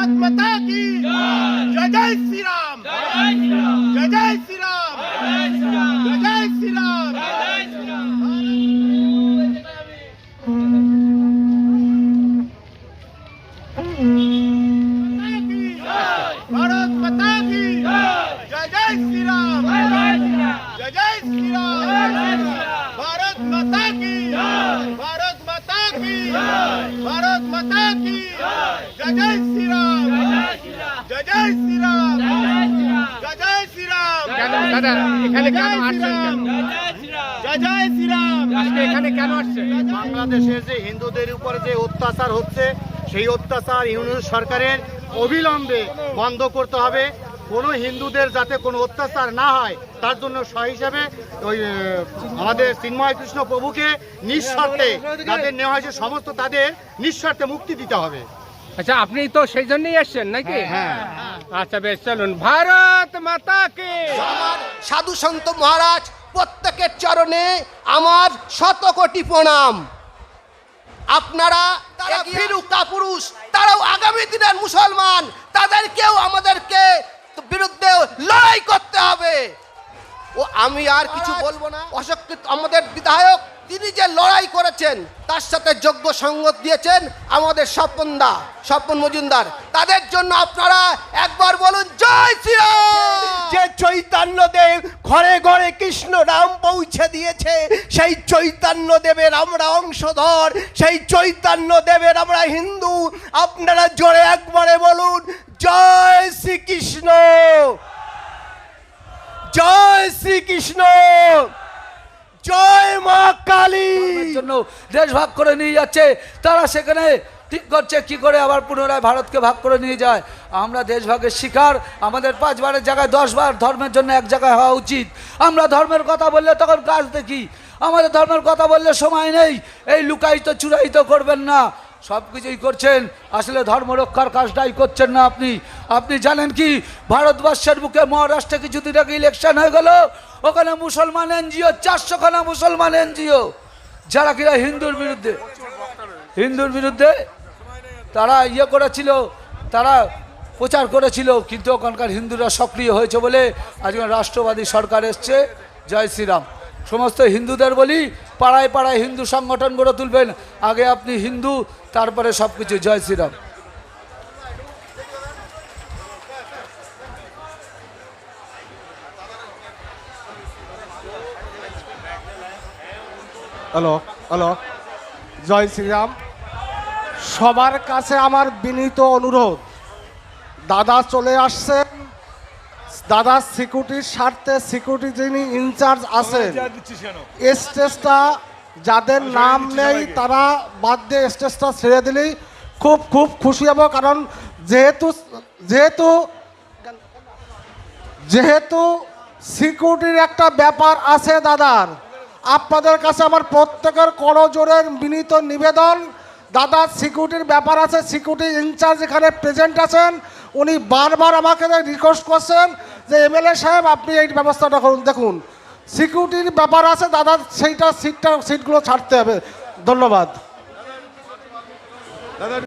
भारत माता की जय जय श्री राम जय जय श्री राम जय जय श्री राम भारत माता की जय जय श्री राम जय जय श्री राम भारत माता की भारत माता की भारत माता की जय जय কেন? দাদা এখানে কেন আসছেন যে হিন্দুদের উপর যে অত্যাচার হচ্ছে সেই অত্যাচার ইউনিয়ন সরকারের অবিলম্বে বন্ধ করতে হবে। কোনো হিন্দুদের যাতে কোনো অত্যাচার না হয় তার জন্য স হিসাবে ওই আমাদের চিন্ময় কৃষ্ণ প্রভুকে নিঃস্বার্থে তাদের নেওয়া হয়েছে সমস্ত তাদের নিঃস্বার্থে মুক্তি দিতে হবে। আচ্ছা আপনি তো সেই জন্যই আসছেন নাকি? হ্যাঁ।, হ্যাঁ। আচ্ছা বেশ চলুন। ভারত মাতা কে আমার সাধু সন্ত মহারাজ প্রত্যেকের চরণে আমার শত কোটি প্রণাম। আপনারা তারা ফিরুকা পুরুষ তারাও আগামী দিনের মুসলমান তাদেরকেও আমাদেরকে বিরুদ্ধে লড়াই করতে হবে। ও আমি আর কিছু বলব না। অশক্ত আমাদের বিধায়ক তিনি যে লড়াই করেছেন, তার সাথে যোগ্য সঙ্গত দিয়েছেন আমাদের স্বপনদা, স্বপন মজুমদার। তাদের জন্য আপনারা একবার বলুন, জয় শ্রীরাম যে চৈতন্য দেব ঘরে ঘরে কৃষ্ণ নাম পৌঁছে দিয়েছে, সেই চৈতন্য দেবের আমরা অংশধর, সেই চৈতন্য দেবের আমরা হিন্দু। আপনারা জোরে একবারে বলুন, জয় শ্রীকৃষ্ণ! জয় শ্রীকৃষ্ণ! জন্য দেশ ভাগ করে নিয়ে যাচ্ছে। তারা সেখানে ঠিক করছে, কি করে আবার পুনরায় ভারতকে ভাগ করে নিয়ে যায়। আমরা দেশ ভাগের শিকার, আমাদের পাঁচবারের জায়গায় দশবার ধর্মের জন্য এক জায়গায় হওয়া উচিত। আমরা ধর্মের কথা বললে তখন কাজ দেখি। আমাদের ধর্মের কথা বললে সময় নেই। এই লুকায়িত চূড়ায়িত করবেন না। সব কিছুই করছেন। আসলে ধর্ম রক্ষার কাজটাই করছেন না আপনি। আপনি জানেন কি? ভারতবর্ষের বুকে মহারাষ্ট্রে কিছুদিন আগে ইলেকশন হয়ে গেল। ওখানে মুসলমান এনজিও, চারশোখানা মুসলমান এনজিও। যারা কিনা হিন্দুর বিরুদ্ধে হিন্দুর বিরুদ্ধে তারা ইয়ে করেছিল, তারা প্রচার করেছিল, কিন্তু ওখানকার হিন্দুরা সক্রিয় হয়েছে বলে আজকে রাষ্ট্রবাদী সরকার এসছে। জয় শ্রীরাম। সমস্ত হিন্দুদের বলি, পাড়ায় পাড়ায় হিন্দু সংগঠন গড়ে তুলবেন। আগে আপনি হিন্দু, তারপরে সব কিছু জয় শ্রীরাম। Hello hello. জয় শ্রীরাম। সবার কাছে আমার বিনীত অনুরোধ। দাদা চলে আসছেন। দাদার সিকিউরিটির স্বার্থে সিকিউরিটি যিনি ইনচার্জ আছেন স্টেজটা যাদের নাম নেই তারা বাদ দিয়ে স্টেজটা ছেড়ে দিলেই খুব খুব খুশি হব। কারণ যেহেতু যেহেতু যেহেতু সিকিউরিটির একটা ব্যাপার আছে দাদার আপনাদের কাছে আমার প্রত্যেকের করজোরের বিনীত নিবেদন। দাদার সিকিউরিটির ব্যাপার আছে, সিকিউরিটি ইনচার্জ এখানে প্রেজেন্ট আছেন। উনি বারবার আমাকে রিকোয়েস্ট করছেন যে এমএলএ সাহেব, আপনি এই ব্যবস্থাটা করুন। দেখুন, সিকিউরিটির ব্যাপার আছে দাদার সেইটা সিটটা, সিটগুলো ছাড়তে হবে। ধন্যবাদ।